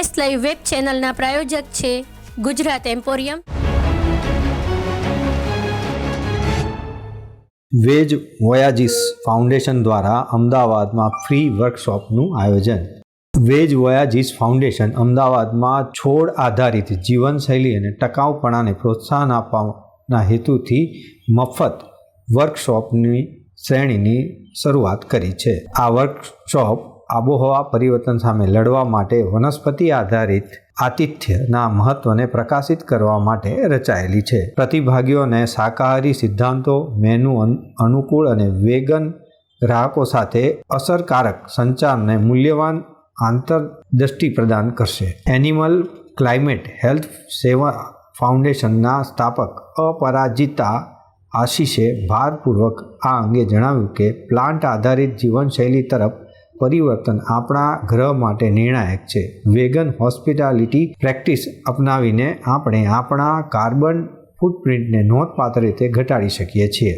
S live web ચેનલના પ્રાયોજક છે Gujarat emporium. Veg voyages foundation દ્વારા અમદાવાદમાં ફ્રી વર્કશોપનું આયોજન. વેજ વોયાજીસ ફાઉન્ડેશન અમદાવાદમાં છોડ આધારિત જીવનશૈલી અને ટકાઉપણાને પ્રોત્સાહન આપવાના હેતુથી મફત વર્કશોપની શ્રેણીની શરૂઆત કરી છે. આ વર્કશોપ આબોહવા પરિવર્તન સામે લડવા માટે વનસ્પતિ આધારિત આતિથ્યના મહત્વને પ્રકાશિત કરવા માટે રચાયેલી છે. પ્રતિભાગીઓને શાકાહારી સિદ્ધાંતો, મેનુ અન- અનુકૂળ અને વેગન ગ્રાહકો સાથે અસરકારક સંચારને મૂલ્યવાન આંતરદૃષ્ટિ પ્રદાન કરશે. એનિમલ ક્લાઇમેટ હેલ્થ સેવા ફાઉન્ડેશનના સ્થાપક અપરાજિતા આશીષે ભારપૂર્વક આ અંગે જણાવ્યું કે, પ્લાન્ટ આધારિત જીવનશૈલી તરફ પરિવર્તન આપણા ગ્રહ માટે નિર્ણાયક છે. વેગન હોસ્પિટાલિટી પ્રેક્ટિસ અપનાવીને આપણે આપણા કાર્બન ફૂટપ્રિન્ટને નોંધપાત્ર રીતે ઘટાડી શકીએ છીએ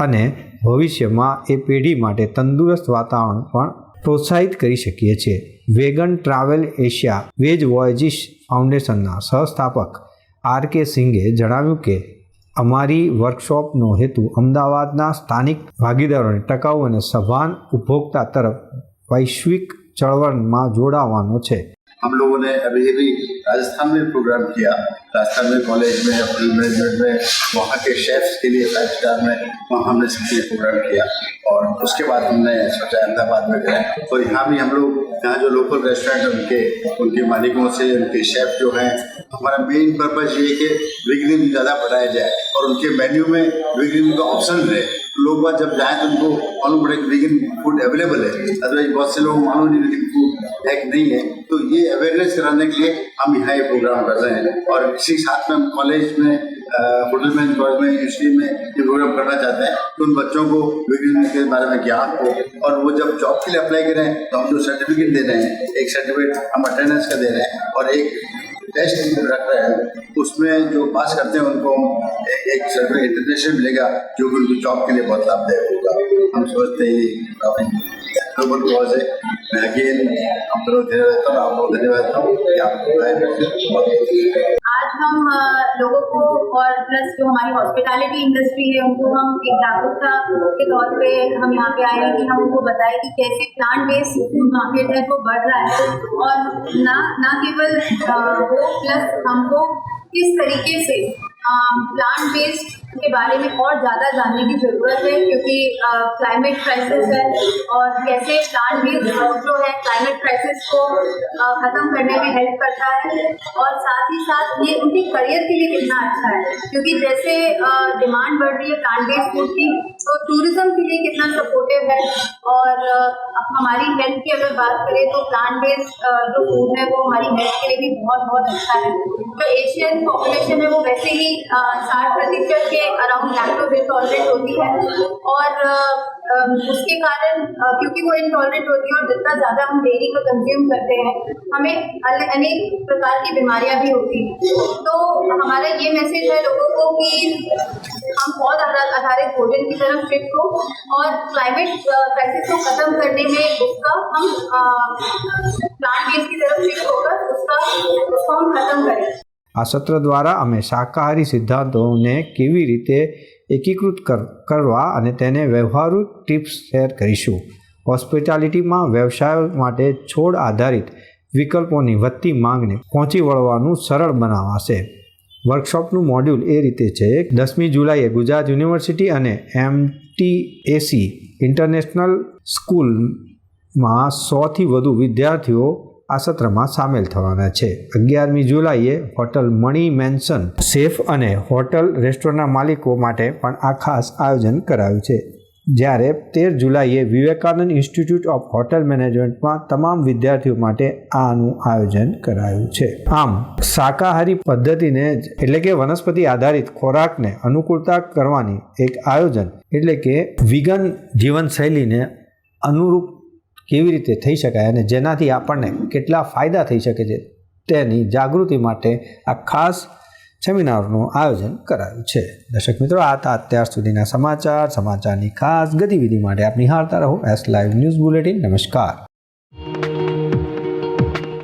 અને ભવિષ્યમાં એ પેઢી માટે તંદુરસ્ત વાતાવરણ પણ પ્રોત્સાહિત કરી શકીએ છીએ. Vegan travel Asia veg voyages ફાઉન્ડેશનના સહસ્થાપક આર કે સિંઘે જણાવ્યું કે, અમારી વર્કશોપનો હેતુ અમદાવાદના સ્થાનિક ભાગીદારોને ટકાઉ અને સભાન ઉપભોક્તા તરફ વૈશ્વિક ચળવળમાં જોડાવાનો છે हम लोगों ने अभी अभी राजस्थान में प्रोग्राम किया राजस्थान में कॉलेज में होटल मैनेजमेंट में वहाँ के शेफ्स के लिए फाइव स्टार में वहाँ हमने सबके लिए प्रोग्राम किया और उसके बाद हमने सोचा अहमदाबाद में गए और यहाँ भी हम लोग यहाँ जो लोकल रेस्टोरेंट है उनके उनके मालिकों से उनके शेफ जो हैं हमारा मेन पर्पज ये है कि विगनिंग ज़्यादा बढ़ाया जाए और उनके मेन्यू में विगनिंग का ऑप्शन रहे लोग बात जब जाए तो उनको मालूम पड़े वीगन फ़ूड अवेलेबल है। अदरवाइज़ बहुत से लोग मालूम नहीं वीगन फ़ूड है नहीं है। तो ये अवेयरनेस कराने के लिए हम यहाँ ये प्रोग्राम कर रहे हैं। और इसी साथ में हम कॉलेज में होटल में कॉलेज में यूनिवर्सिटी में ये प्रोग्राम करना चाहते हैं। कि उन बच्चों को वीगन के बारे में ज्ञान हो। और वो जब जॉब के लिए अप्लाई करें तो हम जो सर्टिफिकेट दे रहे हैं, एक सर्टिफिकेट हम अटेंडेंस का दे रहे हैं। और एक टेस्ट रख रहे हैं। उसमें जो पास करते हैं उनको एक, एक सर्टिफिकेट इंटरनेशनल मिलेगा जो कि उनको जॉब के लिए बहुत लाभदायक होगा। हम सोचते हैं मैं अगेन हम दोनों धन्यवाद हूँ आपको धन्यवाद हूँ। कि आप हम लोगों को और प्लस जो हमारी हॉस्पिटैलिटी इंडस्ट्री है, उनको हम एक जागरूकता के तौर पे हम यहाँ पे आए हैं कि हम उनको बताएँ कि कैसे प्लांट बेस्ड मार्केट है वो बढ़ रहा है। और ना ना केवल वो प्लस हमको किस तरीके से प्लांट बेस्ड के बारे में और ज़्यादा जानने की ज़रूरत है, क्योंकि क्लाइमेट क्राइसिस है और कैसे प्लांट फ़ूड जो है क्लाइमेट क्राइसिस को ख़त्म करने में हेल्प करता है। और साथ ही साथ ये उनके करियर के लिए कितना अच्छा है, क्योंकि जैसे डिमांड बढ़ रही है प्लांट बेस्ड फ़ूड की तो टूरिज़्म के लिए कितना सपोर्टिव है। और अब हमारी हेल्थ की अगर बात करें तो प्लांट बेस्ड जो फ़ूड है वो हमारी हेल्थ के लिए भी बहुत बहुत अच्छा है। जो एशियन पॉपुलेशन है वो वैसे ही साठ प्रतिशत के अराउंड लैक्टोज इंटॉलरेंट होती है। और उसके कारण क्योंकि वो इंटॉलरेंट होती है और जितना ज़्यादा हम डेयरी को कंज्यूम करते हैं, हमें अनेक प्रकार की बीमारियाँ भी होती हैं। तो हमारा ये मैसेज है लोगों को कि हम पौध आधारित भोजन की तरफ़ शिफ्ट हो और क्लाइमेट क्राइसिस को खत्म करने में उसका हम प्लांट बेस की तरफ़ शिफ्ट होकर उसका, उसको हम खत्म करें। આ સત્ર દ્વારા અમે શાકાહારી સિદ્ધાંતોને કેવી રીતે એકીકૃત કર- કરવા અને તેને વ્યવહારુ ટિપ્સ શેર કરીશું. હોસ્પિટાલિટીમાં વ્યવસાયો માટે છોડ આધારિત વિકલ્પોની વધતી માંગને પહોંચી વળવાનું સરળ બનાવાશે. વર્કશોપનું મોડ્યુલ એ રીતે છે. દસમી જુલાઈએ ગુજરાત યુનિવર્સિટી અને એમટીએસી ઇન્ટરનેશનલ સ્કૂલમાં સોથી વધુ વિદ્યાર્થીઓ આ સત્રમાં સામેલ થવાના છે. અગિયારમી જુલાઈએ હોટલ મણી મેન્શન સેફ અને હોટલ રેસ્ટોરન્ટના માલિકો માટે પણ આ ખાસ આયોજન કરાયું છે. જ્યારે તેર જુલાઈએ વિવેકાનંદ ઇન્સ્ટિટ્યૂટ ઓફ હોટલ મેનેજમેન્ટમાં તમામ વિદ્યાર્થીઓ માટે આનું આયોજન કરાયું છે. આમ, શાકાહારી પદ્ધતિને એટલે કે વનસ્પતિ આધારિત ખોરાકને અનુકૂળતા કરવાની એક આયોજન, એટલે કે વિગન જીવનશૈલીને અનુરૂપ કેવી રીતે થઈ શકાય અને જેનાથી આપણને કેટલા ફાયદા થઈ શકે છે તેની જાગૃતિ માટે આ ખાસ સેમિનારનું આયોજન કરાયું છે. દર્શક મિત્રો, આ હતા અત્યાર સુધીના સમાચાર. સમાચારની ખાસ ગતિવિધિ માટે આપ નિહાળતા રહો. એસ લાઈવ ન્યૂઝ બુલેટિન નમસ્કાર.